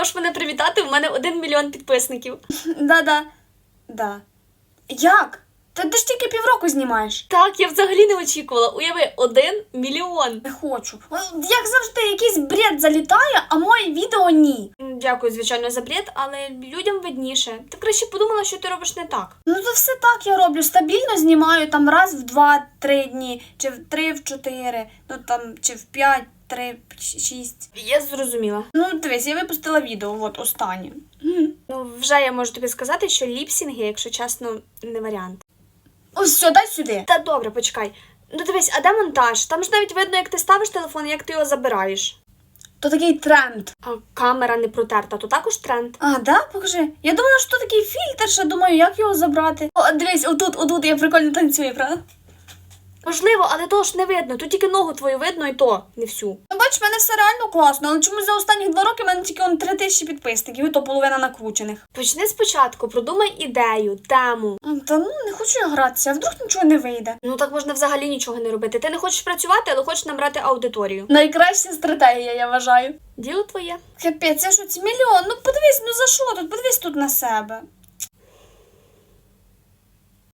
можеш мене привітати, у мене один мільйон підписників. Да-да. Да. Як? Та ти ж тільки півроку знімаєш. Так, я взагалі не очікувала. Уяви, один мільйон. Не хочу. Як завжди, якийсь бред залітає, а моє відео ні. Дякую, звичайно, за бред, але людям видніше. Ти краще подумала, що ти робиш не так. Ну то все так я роблю. Стабільно знімаю там раз в два-три дні, чи в три в чотири, ну там чи в п'ять, три, шість. Я зрозуміла. Ну, дивись, я випустила відео, от останнє. Ну, вже я можу тобі сказати, що ліпсінги, якщо чесно, не варіант. Ось все, дай сюди. Та добре, почекай. Ну дивись, а де монтаж? Там ж навіть видно, як ти ставиш телефон, і як ти його забираєш. То такий тренд. А камера не протерта, то також тренд. А, да? Покажи. Я думала, що то такий фільтр, що думаю, як його забрати. О, дивись, отут, отут я прикольно танцюю, правда? Можливо, але того ж не видно. Тут тільки ногу твою видно, і то не всю. Ну, бачиш, в мене все реально класно, але чомусь за останні два роки в мене тільки он три тисячі підписників, і то половина накручених. Почни спочатку, продумай ідею, тему. Та ну не хочу я гратися, а вдруг нічого не вийде. Ну так можна взагалі нічого не робити. Ти не хочеш працювати, але хочеш набрати аудиторію. Найкраща стратегія, я вважаю. Діло твоє. Капець, я що це мільйон? Ну подивись, ну за що тут? Подивись тут на себе.